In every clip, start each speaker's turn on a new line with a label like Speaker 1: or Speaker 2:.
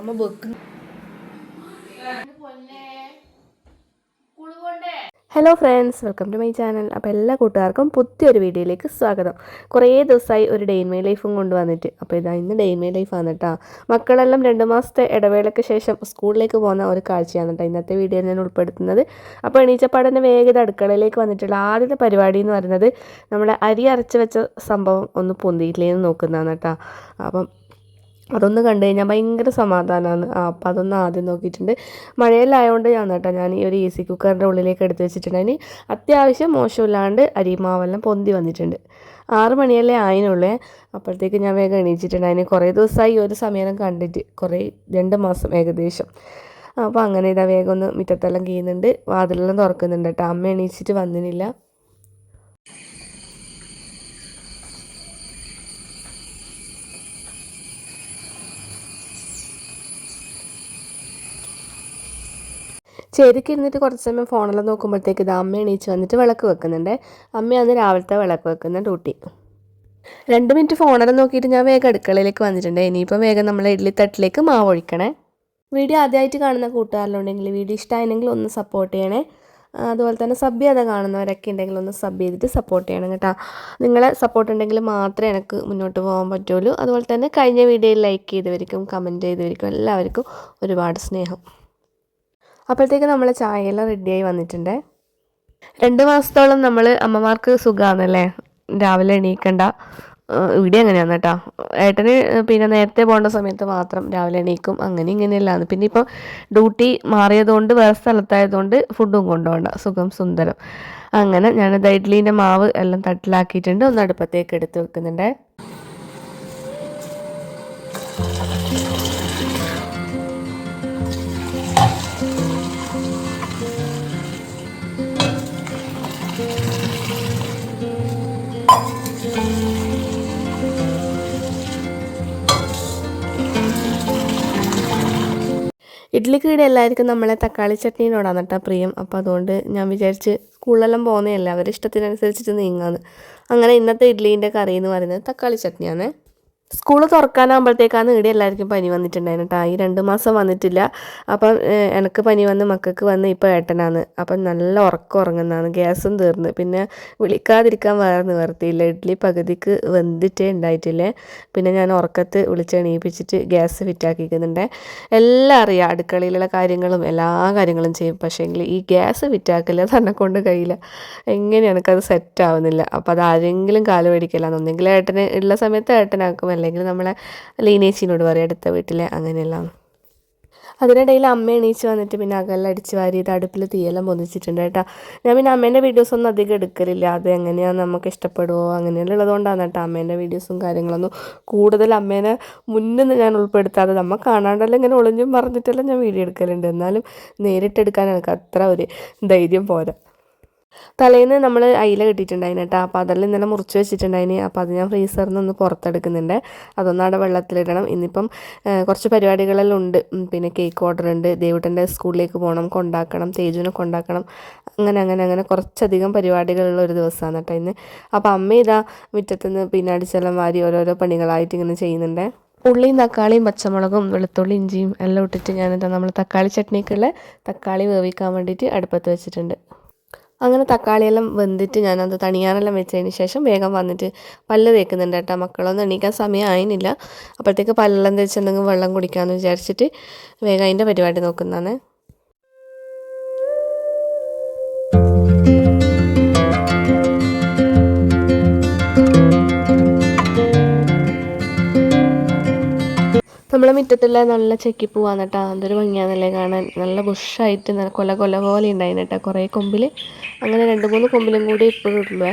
Speaker 1: അമ്മ hello friends welcome to my channel. അപ്പോൾ എല്ലാ കൂട്ടുകാർക്കും പുതിയൊരു വീഡിയോയിലേക്ക് സ്വാഗതം. കുറേ ദിവസമായി ഒരു ഡെയിൻ മൈ ലൈഫും കൊണ്ടുവന്നിട്ട്. അപ്പോൾ ഇതാ ഇന്ന് ഡെയിൻ മൈ ലൈഫ് ആണ് കേട്ടോ മക്കളെല്ലാം രണ്ട് മാസത്തെ ഇടവേളയ്ക്ക് ശേഷം സ്കൂളിലേക്ക് പോകുന്ന ഒരു കാഴ്ചയാണ് കേട്ടോ ഇന്നത്തെ വീഡിയോയിൽ ഞാൻ ഉൾപ്പെടുത്തുന്നത്. അപ്പോൾ എണീച്ചപ്പാടന്റെ വേഗത അടുക്കളയിലേക്ക് വന്നിട്ടുള്ള ആദ്യത്തെ പരിപാടി എന്ന് പറയുന്നത് നമ്മളെ അരി അരച്ച് വെച്ച സംഭവം ഒന്ന് പൊന്തിയിട്ടില്ലേന്ന് നോക്കുന്നതാണ് കേട്ടോ അപ്പം അതൊന്ന് കണ്ടു കഴിഞ്ഞാൽ ഭയങ്കര സമാധാനമാണ് ആ അപ്പം അതൊന്ന് ആദ്യം നോക്കിയിട്ടുണ്ട്. മഴയിലായതുകൊണ്ട് ഞാൻ കേട്ടോ ഞാൻ ഈ ഒരു എ സി കുക്കറിന്റെ ഉള്ളിലേക്ക് എടുത്ത് വെച്ചിട്ടുണ്ട്. അതിന് അത്യാവശ്യം മോശമില്ലാണ്ട് അരിമാവെല്ലാം പൊന്തി വന്നിട്ടുണ്ട്. ആറ് മണിയല്ലേ ആയിനുള്ളേ അപ്പോഴത്തേക്ക് ഞാൻ വേഗം എണീച്ചിട്ടുണ്ട്. അതിന് കുറേ ദിവസമായി ഒരു സമയം കണ്ടിട്ട് കുറേ രണ്ട് മാസം ഏകദേശം. അപ്പോൾ അങ്ങനെ ഇതാ വേഗം ഒന്ന് മുറ്റത്തെല്ലാം കീയുന്നുണ്ട്. വാതിലെല്ലാം തുറക്കുന്നുണ്ട് കേട്ടോ. അമ്മ എണീച്ചിട്ട് വന്നിനില്ല. ചെരുക്ക് ഇരുന്നിട്ട് കുറച്ച് സമയം ഫോണെല്ലാം നോക്കുമ്പോഴത്തേക്ക് ഇത് അമ്മ എണീച്ച് വന്നിട്ട് വിളക്ക് വെക്കുന്നുണ്ട്. അമ്മയാണ് രാവിലത്തെ വിളക്ക് വെക്കുന്ന ഡ്യൂട്ടി. രണ്ട് മിനിറ്റ് ഫോണെല്ലാം നോക്കിയിട്ട് ഞാൻ വേഗം അടുക്കളയിലേക്ക് വന്നിട്ടുണ്ട്. ഇനിയിപ്പോൾ വേഗം നമ്മൾ ഇഡ്ലിത്തട്ടിലേക്ക് മാവ് ഒഴിക്കണേ. വീഡിയോ ആദ്യമായിട്ട് കാണുന്ന കൂട്ടുകാരിലുണ്ടെങ്കിൽ വീഡിയോ ഇഷ്ടമായിരുന്നെങ്കിൽ ഒന്ന് സപ്പോർട്ട് ചെയ്യണേ. അതുപോലെ തന്നെ സബ് ചെയ്ത കാണുന്നവരൊക്കെ ഉണ്ടെങ്കിൽ ഒന്ന് സബ് ചെയ്തിട്ട് സപ്പോർട്ട് ചെയ്യണം കേട്ടോ. നിങ്ങളെ സപ്പോർട്ട് ഉണ്ടെങ്കിൽ മാത്രമേ എനിക്ക് മുന്നോട്ട് പോകാൻ പറ്റുള്ളൂ. അതുപോലെ തന്നെ കഴിഞ്ഞ വീഡിയോയിൽ ലൈക്ക് ചെയ്തവർക്കും കമന്റ് ചെയ്തവർക്കും എല്ലാവർക്കും ഒരുപാട് സ്നേഹം. അപ്പോഴത്തേക്ക് നമ്മളെ ചായയെല്ലാം റെഡിയായി വന്നിട്ടുണ്ട്. രണ്ട് മാസത്തോളം നമ്മൾ അമ്മമാർക്ക് സുഖമാണല്ലേ രാവിലെ എണീക്കണ്ട. ഇവിടെ അങ്ങനെയാണ് കേട്ടോ. ഏട്ടന് പിന്നെ നേരത്തെ പോകേണ്ട സമയത്ത് മാത്രം രാവിലെ എണീക്കും. അങ്ങനെ ഇങ്ങനെയല്ലാന്ന്. പിന്നെ ഇപ്പം ഡ്യൂട്ടി മാറിയതുകൊണ്ട് വേറെ സ്ഥലത്തായതുകൊണ്ട് ഫുഡും കൊണ്ടുപോകണ്ട. സുഖം സുന്ദരം. അങ്ങനെ ഞാനിത് ഇഡ്ലീന്റെ മാവ് എല്ലാം തട്ടിലാക്കിയിട്ടുണ്ട്. ഒന്ന് അടുപ്പത്തേക്ക് എടുത്ത് വെക്കുന്നുണ്ട്. ഇഡ്ഡലിക്ക് ഇവിടെ എല്ലാവർക്കും നമ്മളെ തക്കാളി ചട്നീനോടാണ് കേട്ടോ പ്രിയം. അപ്പോൾ അതുകൊണ്ട് ഞാൻ വിചാരിച്ച് സ്കൂളിലെല്ലാം പോകുന്നതല്ല അവരുടെ ഇഷ്ടത്തിനനുസരിച്ചിട്ട് നീങ്ങാന്ന്. അങ്ങനെ ഇന്നത്തെ ഇഡ്ഡലീന്റെ കറി എന്ന് പറയുന്നത് തക്കാളി ചട്നിയാണ് സ്കൂൾ തുറക്കാനാകുമ്പോഴത്തേക്കാണ് ഇവിടെ എല്ലാവർക്കും പനി വന്നിട്ടുണ്ടായിരുന്നു കേട്ടോ ഈ രണ്ട് മാസം വന്നിട്ടില്ല. അപ്പം എനിക്ക് പനി വന്ന് മക്കൾക്ക് വന്ന് ഇപ്പോൾ ഏട്ടനാണ്. അപ്പം നല്ല ഉറക്കം ഉറങ്ങുന്നതാണ്. ഗ്യാസും തീർന്ന്. പിന്നെ വിളിക്കാതിരിക്കാൻ വേറെ നിവർത്തിയില്ല ഇഡ്ഡലി പകുതിക്ക് വെന്തിട്ടേ ഉണ്ടായിട്ടില്ലേ. പിന്നെ ഞാൻ ഉറക്കത്ത് വിളിച്ചെണീപ്പിച്ചിട്ട് ഗ്യാസ് ഫിറ്റാക്കിക്കുന്നുണ്ട്. എല്ലാം അറിയാം. അടുക്കളയിലുള്ള കാര്യങ്ങളും എല്ലാ കാര്യങ്ങളും ചെയ്യും. പക്ഷേങ്കിൽ ഈ ഗ്യാസ് ഫിറ്റാക്കില്ല തന്നെ കൊണ്ട് കഴിയില്ല. എങ്ങനെ എനിക്കത് സെറ്റ് ആവുന്നില്ല അപ്പോൾ അത് ആരെങ്കിലും കാൽ ഏട്ടന് ഉള്ള സമയത്ത് ഏട്ടനാക്കും. അല്ലെങ്കിൽ നമ്മളെ ലീനേച്ചിനോട് പറയും അടുത്ത വീട്ടിലെ അങ്ങനെയെല്ലാം. അതിനിടയിൽ അമ്മ എണീച്ച് വന്നിട്ട് പിന്നെ അകലെല്ലാം അടിച്ച് വാരിയിട്ട് അടുപ്പിൽ തീയെല്ലാം പൊന്നിച്ചിട്ടുണ്ട് കേട്ടോ. ഞാൻ പിന്നെ അമ്മേന്റെ വീഡിയോസ് ഒന്നും അധികം എടുക്കലില്ല. അത് എങ്ങനെയാണ് നമുക്ക് ഇഷ്ടപ്പെടുമോ അങ്ങനെയെല്ലാം ഉള്ളതുകൊണ്ടാണ് കേട്ടോ അമ്മേന്റെ വീഡിയോസും കാര്യങ്ങളൊന്നും കൂടുതൽ അമ്മേനെ മുന്നിൽ ഞാൻ ഉൾപ്പെടുത്താതെ നമ്മൾ കാണാണ്ടെല്ലാം ഇങ്ങനെ ഒളിഞ്ഞും പറഞ്ഞിട്ടെല്ലാം ഞാൻ വീഡിയോ എടുക്കലുണ്ട്. എന്നാലും നേരിട്ടെടുക്കാൻ എനിക്ക് അത്ര ഒരു ധൈര്യം പോരാ. തലേന്ന് നമ്മൾ അയില കിട്ടിയിട്ടുണ്ടായിന് കേട്ടോ അപ്പോൾ അതെല്ലാം ഇന്നലെ മുറിച്ച് വെച്ചിട്ടുണ്ടായിന്. അപ്പോൾ അത് ഞാൻ ഫ്രീസറിൽ നിന്ന് പുറത്തെടുക്കുന്നുണ്ട്. അതൊന്നും അവിടെ വെള്ളത്തിലിടണം. ഇന്നിപ്പം കുറച്ച് പരിപാടികളെല്ലാം ഉണ്ട്. പിന്നെ കേക്ക് ഓർഡർ ഉണ്ട്. ദേവുട്ടന്റെ സ്കൂളിലേക്ക് പോകണം കൊണ്ടാക്കണം. തേജുവിനെ കൊണ്ടാക്കണം. അങ്ങനെ അങ്ങനെ അങ്ങനെ കുറച്ചധികം പരിപാടികളുള്ള ഒരു ദിവസമാണ് കേട്ടോ ഇന്ന്. അപ്പോൾ അമ്മ ഇതാ മുറ്റത്തുനിന്ന് പിന്നെ അടിച്ചെല്ലാം വാരി ഓരോരോ പണികളായിട്ട് ഇങ്ങനെ ചെയ്യുന്നുണ്ട്. ഉള്ളിയും തക്കാളിയും പച്ചമുളകും വെളുത്തുള്ളി ഇഞ്ചിയും എല്ലാം ഇട്ടിട്ട് ഞാനിതാ നമ്മൾ തക്കാളി ചട്നിക്കുള്ള തക്കാളി വേവിക്കാൻ വേണ്ടിയിട്ട് അടുപ്പത്ത് വെച്ചിട്ടുണ്ട്. അങ്ങനെ തക്കാളിയെല്ലാം വെന്തിട്ട് ഞാനത് തണിയാനെല്ലാം വെച്ചതിന് ശേഷം വേഗം വന്നിട്ട് പല്ല് തേക്കുന്നുണ്ട് കേട്ടോ മക്കളൊന്നും എണീക്കാൻ സമയം ആയിരുന്നില്ല അപ്പോഴത്തേക്ക് പല്ലെല്ലാം തേച്ച് എന്തെങ്കിലും വെള്ളം കുടിക്കാമെന്ന് വിചാരിച്ചിട്ട് വേഗം അതിന്റെ പരിപാടി നോക്കുന്നതാണ്. നമ്മളെ മുറ്റത്തുള്ള നല്ല ചെക്കി കേട്ടോ. അതൊരു ഭംഗിയാണല്ലേ കാണാൻ. നല്ല ബുഷായിട്ട് കൊല കൊല പോലെ ഉണ്ടായിരുന്നു കേട്ടോ. കുറേ കൊമ്പിൽ അങ്ങനെ രണ്ട് മൂന്ന് കൊമ്പിലും കൂടി ഇപ്പോഴും ഉള്ളൂ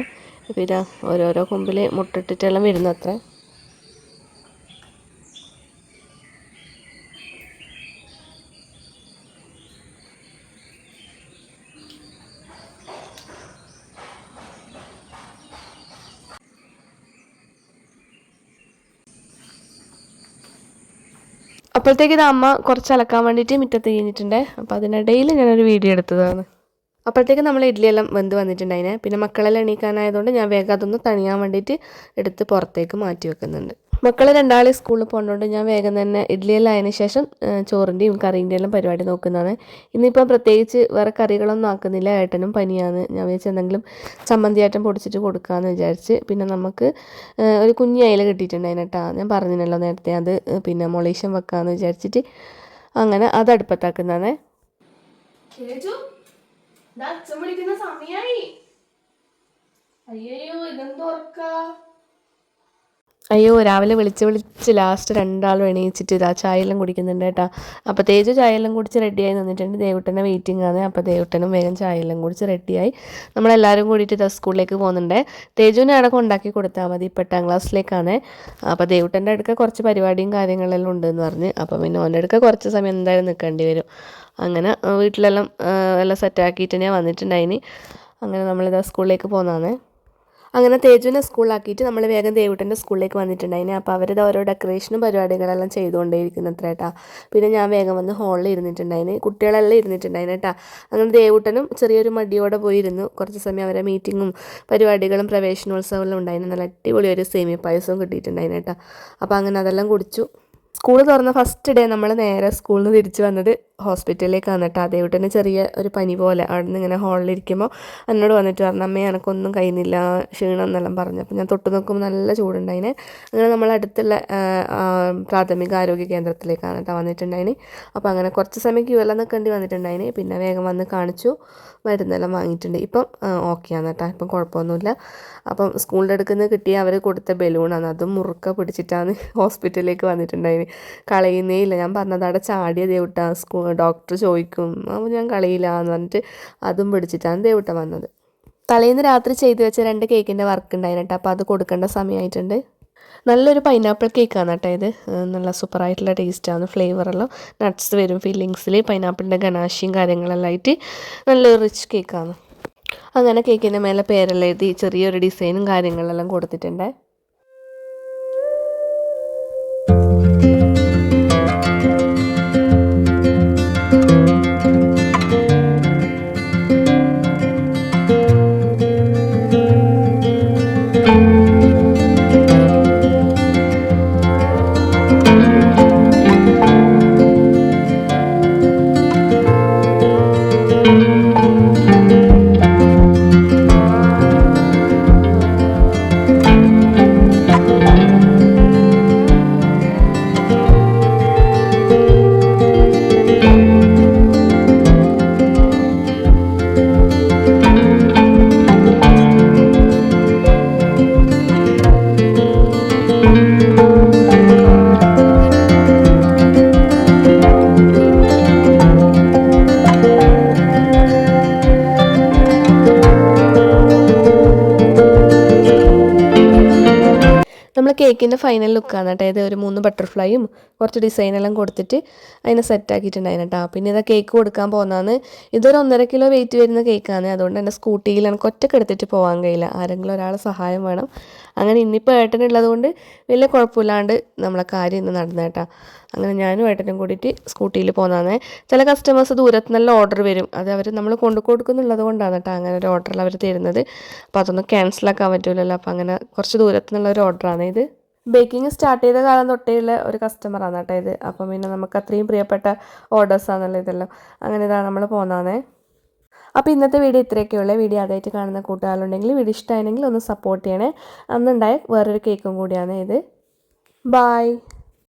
Speaker 1: പിന്നെ ഓരോരോ കൊമ്പിൽ മുട്ടിട്ടിട്ടെല്ലാം വരുന്നു അത്ര. അപ്പോഴത്തേക്ക് ഇത് അമ്മ കുറച്ച് അലക്കാൻ വേണ്ടിയിട്ട് മുറ്റത്ത് കഴിഞ്ഞിട്ടുണ്ട്. അപ്പോൾ അതിനിടയിൽ ഞാനൊരു വീഡിയോ എടുത്തതാണ്. അപ്പോഴത്തേക്ക് നമ്മൾ ഇഡ്ഡലിയെല്ലാം വെന്ത് വന്നിട്ടുണ്ടായിനെ. പിന്നെ മക്കളെല്ലാം എണീക്കാനായതുകൊണ്ട് ഞാൻ വേഗം അതൊന്ന് തണിയാൻ വേണ്ടിയിട്ട് എടുത്ത് പുറത്തേക്ക് മാറ്റി വെക്കുന്നുണ്ട്. മക്കളെ രണ്ടാളെ സ്കൂളിൽ പോകുന്നതുകൊണ്ട് ഞാൻ വേഗം തന്നെ ഇഡ്ഡലിയെല്ലാം ആയതിനു ശേഷം ചോറിന്റെയും കറീന്റെയും എല്ലാം പരിപാടി നോക്കുന്നതാണ്. ഇന്നിപ്പോൾ പ്രത്യേകിച്ച് വേറെ കറികളൊന്നും ആക്കുന്നില്ല. ഏട്ടനും പനിയാണ്. ഞാൻ വിചാരിച്ച എന്തെങ്കിലും ചമ്മന്തിയാട്ടം പൊടിച്ചിട്ട് കൊടുക്കാമെന്ന് വിചാരിച്ച് പിന്നെ നമുക്ക് ഒരു കുഞ്ഞി അയില കിട്ടിയിട്ടുണ്ടായിരുന്നു കേട്ടോ ഞാൻ പറഞ്ഞില്ലല്ലോ നേരത്തെ അത് പിന്നെ മൊളീഷ്യം വെക്കാമെന്ന് വിചാരിച്ചിട്ട്. അങ്ങനെ അത് അടുപ്പത്താക്കുന്നതാണേ. അച്ഛൻ വിളിക്കുന്ന സമയായി. അയ്യോ ഇതെന്തോ അയ്യോ രാവിലെ വിളിച്ച് വിളിച്ച് ലാസ്റ്റ് രണ്ടാളും എണീച്ചിട്ട് ഇതാ ചായയെല്ലാം കുടിക്കുന്നുണ്ട് കേട്ടോ. അപ്പോൾ തേജു ചായയെല്ലാം കുടിച്ച് റെഡിയായി നിന്നിട്ടുണ്ട്. ദേവുട്ടനെ വെയിറ്റിംഗ് ആണ്. അപ്പോൾ ദേവുട്ടനും വേഗം ചായയെല്ലാം കുടിച്ച് റെഡിയായി നമ്മളെല്ലാവരും കൂടിയിട്ട് ഇതാ സ്കൂളിലേക്ക് പോകുന്നുണ്ട്. തേജുവിനെ അവിടെ കൊണ്ടാക്കി കൊടുത്താൽ മതി. ഇപ്പോൾ എട്ടാം ക്ലാസ്സിലേക്കാണ്. അപ്പോൾ ദേവുട്ടന്റെ അടുക്ക കുറച്ച് പരിപാടിയും കാര്യങ്ങളെല്ലാം ഉണ്ടെന്ന് പറഞ്ഞ്. അപ്പോൾ പിന്നെ ഓന്റെ അടുക്ക കുറച്ച് സമയം എന്തായാലും നിൽക്കേണ്ടി വരും. അങ്ങനെ വീട്ടിലെല്ലാം എല്ലാം സെറ്റാക്കിയിട്ട് ഞാൻ വന്നിട്ടുണ്ടായിന്. അങ്ങനെ നമ്മളിതാ സ്കൂളിലേക്ക് പോകുന്നതാണ്. അങ്ങനെ തേജുവിനെ സ്കൂളിലാക്കിയിട്ട് നമ്മൾ വേഗം ദേവുട്ടന്റെ സ്കൂളിലേക്ക് വന്നിട്ടുണ്ടായിന് അപ്പോൾ അവരിത് ഓരോ ഡെക്കറേഷനും പരിപാടികളെല്ലാം ചെയ്തുകൊണ്ടേയിരിക്കുന്നു അത്ര കേട്ടാ. പിന്നെ ഞാൻ വേഗം വന്ന് ഹോളിൽ ഇരുന്നിട്ടുണ്ടായിന്. കുട്ടികളെല്ലാം ഇരുന്നിട്ടുണ്ടായിന് കേട്ടാ. അങ്ങനെ ദേവുട്ടനും ചെറിയൊരു മടിയോടെ പോയിരുന്നു. കുറച്ച് സമയം അവരെ മീറ്റിങ്ങും പരിപാടികളും പ്രവേശനോത്സവമെല്ലാം ഉണ്ടായിരുന്നു. നല്ല അടിപൊളി ഒരു സേമിയ പായസവും കിട്ടിയിട്ടുണ്ടായിന് കേട്ടാ. അപ്പോൾ അങ്ങനെ അതെല്ലാം കുടിച്ചു. സ്കൂൾ തുറന്ന ഫസ്റ്റ് ഡേ നമ്മൾ നേരെ സ്കൂളിൽ നിന്ന് തിരിച്ച് വന്നത് ഹോസ്പിറ്റലിലേക്കാണ് കേട്ടോ അതേവിട്ടന്നെ ചെറിയ ഒരു പനി പോലെ അവിടെ നിന്ന് ഇങ്ങനെ ഹോളിലിരിക്കുമ്പോൾ എന്നോട് വന്നിട്ട് പറഞ്ഞു അമ്മേ എനക്കൊന്നും കഴിയുന്നില്ല ക്ഷീണം എന്നെല്ലാം പറഞ്ഞു. അപ്പോൾ ഞാൻ തൊട്ട് നോക്കുമ്പോൾ നല്ല ചൂടുണ്ടായിന്. അങ്ങനെ നമ്മൾ അടുത്തുള്ള പ്രാഥമിക ആരോഗ്യ കേന്ദ്രത്തിലേക്കാണ് കേട്ടോ വന്നിട്ടുണ്ടായിന്. അപ്പോൾ അങ്ങനെ കുറച്ച് സമയം ക്യൂ എല്ലാം നിൽക്കേണ്ടി വന്നിട്ടുണ്ടായിന്. പിന്നെ വേഗം വന്ന് കാണിച്ചു മരുന്നെല്ലാം വാങ്ങിയിട്ടുണ്ട്. ഇപ്പം ഓക്കെയാണ് കേട്ടോ ഇപ്പം കുഴപ്പമൊന്നുമില്ല അപ്പം സ്കൂളിന്റെ അടുത്ത് നിന്ന് കിട്ടിയ അവർ കൊടുത്ത ബലൂണാണ് അതും മുറുക്ക പിടിച്ചിട്ടാണ് ഹോസ്പിറ്റലിലേക്ക് വന്നിട്ടുണ്ടായിന്. കളയുന്നേ ഇല്ല ഞാൻ പറഞ്ഞത് അവിടെ ചാടിയ ദേവിട്ടാണ് സ്കൂൾ ഡോക്ടർ ചോദിക്കും അപ്പോൾ ഞാൻ കളിയില്ല എന്ന് പറഞ്ഞിട്ട് അതും പിടിച്ചിട്ടാണ് ദേവിട്ട വന്നത്. തലേന്ന് രാത്രി ചെയ്തു വെച്ച രണ്ട് കേക്കിന്റെ വർക്ക് ഉണ്ടായിരുന്നേട്ടോ അപ്പോൾ അത് കൊടുക്കേണ്ട സമയമായിട്ടുണ്ട് നല്ലൊരു പൈനാപ്പിൾ കേക്കാണ് കേട്ടോ ഇത്. നല്ല സൂപ്പറായിട്ടുള്ള ടേസ്റ്റാണ് ഫ്ലേവറെല്ലാം നട്ട്സ് വരും ഫില്ലിങ്സിൽ പൈനാപ്പിളിന്റെ ഗണാശിയും കാര്യങ്ങളെല്ലാം ആയിട്ട് നല്ലൊരു റിച്ച് കേക്കാണ് അങ്ങനെ കേക്കിന്റെ മേലെ പേരെല്ലാം എഴുതി ചെറിയൊരു ഡിസൈനും കാര്യങ്ങളെല്ലാം കൊടുത്തിട്ടുണ്ട്. നമ്മൾ കേക്കിന്റെ ഫൈനൽ ലുക്കാണ് കേട്ടോ. ഇത് ഒരു മൂന്ന് ബട്ടർഫ്ലൈയും കുറച്ച് ഡിസൈനെല്ലാം കൊടുത്തിട്ട് അതിനെ സെറ്റാക്കിയിട്ടുണ്ടായിരുന്നു കേട്ടോ. പിന്നെ ഇതാ കേക്ക് കൊടുക്കാൻ പോകുന്നതാണ് ഇതൊരു ഒന്നര കിലോ വെയിറ്റ് വരുന്ന കേക്കാണ് അതുകൊണ്ട് എന്റെ സ്കൂട്ടിയിൽ എനിക്ക് ഒറ്റയ്ക്ക് എടുത്തിട്ട് പോകാൻ കഴിയില്ല. ആരെങ്കിലും ഒരാളെ സഹായം വേണം. അങ്ങനെ ഇന്നിപ്പോൾ ഏട്ടനുള്ളത് കൊണ്ട് വലിയ കുഴപ്പമില്ലാണ്ട് നമ്മളെ കാര്യം ഇന്ന് നടന്നേട്ടാ അങ്ങനെ ഞാനും ഏട്ടനും കൂടിയിട്ട് സ്കൂട്ടിയിൽ പോകുന്നതാണ് ചില കസ്റ്റമേഴ്സ് ദൂരത്ത് നല്ല ഓർഡർ വരും. അത് അവർ നമ്മൾ കൊണ്ടു കൊടുക്കുന്നുള്ളത് കൊണ്ടാണ് കേട്ടോ അങ്ങനെ ഒരു ഓർഡറിൽ അവർ തരുന്നത്. അപ്പോൾ അതൊന്നും ക്യാൻസലാക്കാൻ പറ്റില്ലല്ലോ അപ്പോൾ അങ്ങനെ കുറച്ച് ദൂരത്തുനിന്നുള്ള ഒരു ഓർഡറാണ് ഇത്. ബേക്കിംഗ് സ്റ്റാർട്ട് ചെയ്ത കാലം തൊട്ടേയുള്ള ഒരു കസ്റ്റമറാണ് കേട്ടോ ഇത്. അപ്പം പിന്നെ നമുക്ക് അത്രയും പ്രിയപ്പെട്ട ഓർഡേഴ്സാണല്ലോ ഇതെല്ലാം. അങ്ങനെ ഇതാണ് നമ്മൾ പോകുന്നതാണേ അപ്പോൾ ഇന്നത്തെ വീഡിയോ ഇത്രയൊക്കെയുള്ള. വീഡിയോ ആദ്യമായിട്ട് കാണുന്ന കൂട്ടുകാരുണ്ടെങ്കിൽ വീഡിയോ ഇഷ്ടമായിരുന്നെങ്കിൽ ഒന്ന് സപ്പോർട്ട് ചെയ്യണേ. അന്നുണ്ടായ വേറൊരു കേക്കും കൂടിയാണ് ഇത്. ബായ്